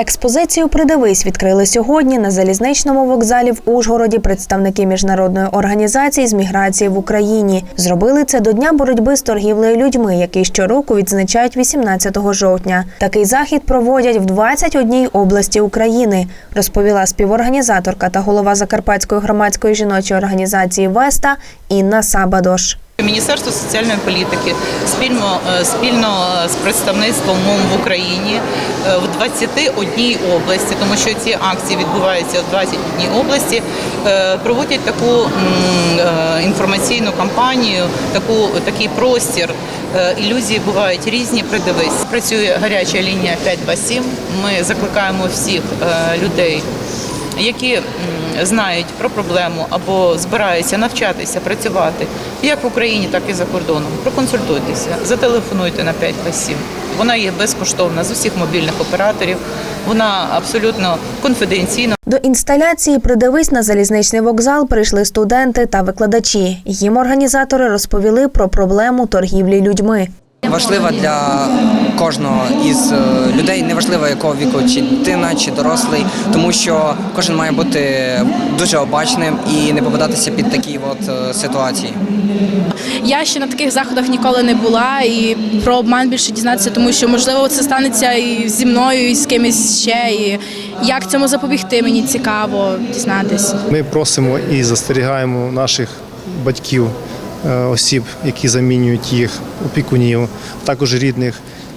Експозицію Придивись відкрили сьогодні на залізничному вокзалі в Ужгороді представники міжнародної організації з міграції в Україні. Зробили це до дня боротьби з торгівлею людьми, який щороку відзначають 18 жовтня. Такий захід проводять в 21 області України, розповіла співорганізаторка та голова Закарпатської громадської жіночої організації Веста Інна Сабадош. Міністерство соціальної політики спільно, е, спільно з представництвом МОМ в Україні е, в 21 області, тому що ці акції відбуваються в 21 області, е, проводять таку е, інформаційну кампанію, таку, такий простір. Е, Ілюзії бувають різні. Придивись. Працює гаряча лінія 527. Ми закликаємо всіх е, людей які знають про проблему або збираються навчатися, працювати як в Україні, так і за кордоном. Проконсультуйтеся, зателефонуйте на 527. Вона є безкоштовна з усіх мобільних операторів. Вона абсолютно конфіденційна. До інсталяції Придивись на залізничний вокзал прийшли студенти та викладачі. Їм організатори розповіли про проблему торгівлі людьми. Важлива для кожного із е, людей, неважливо якого віку, чи дитина, чи дорослий, тому що кожен має бути дуже обачним і не попадатися під такі от е, ситуації. Я ще на таких заходах ніколи не була і про обман більше дізнатися, тому що можливо це станеться і зі мною, і з кимось ще. І як цьому запобігти, мені цікаво дізнатись. Ми просимо і застерігаємо наших батьків, осіб, які замінюють їх, опікунів, також рідних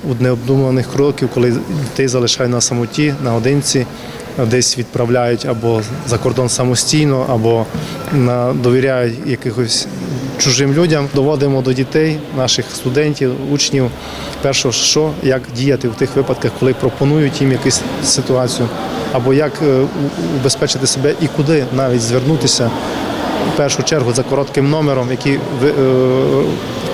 від необдуманих кроків, коли дітей залишають на самоті, наодинці, десь відправляють або за кордон самостійно, або на довіряють якихось чужим людям. Доводимо до дітей, наших студентів, учнів, перше, що як діяти в тих випадках, коли пропонують їм якусь ситуацію, або як е, убезпечити себе і куди навіть звернутися першу чергу за коротким номером, ви- е,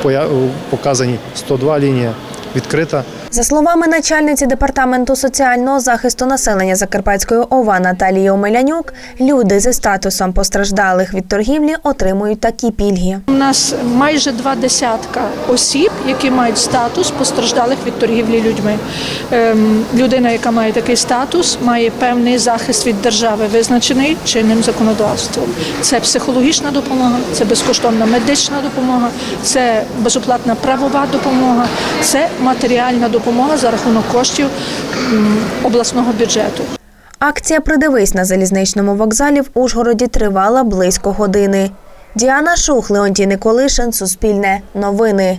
поя- показані 102 лінія відкрита. За словами начальниці департаменту соціального захисту населення Закарпатської ОВА Наталії Омелянюк, люди зі статусом постраждалих від торгівлі отримують такі пільги. У нас майже два десятка осіб, які мають статус постраждалих від торгівлі людьми. Ем, Людина, яка має такий статус, має певний захист від держави, визначений чинним законодавством. Це психологічна допомога, це безкоштовна медична допомога, це безоплатна правова допомога, це матеріальна допомога за рахунок коштів обласного бюджету. Акція Придивись на залізничному вокзалі в Ужгороді тривала близько години. Діана Шух, Леонтій Николишин, Суспільне, Новини.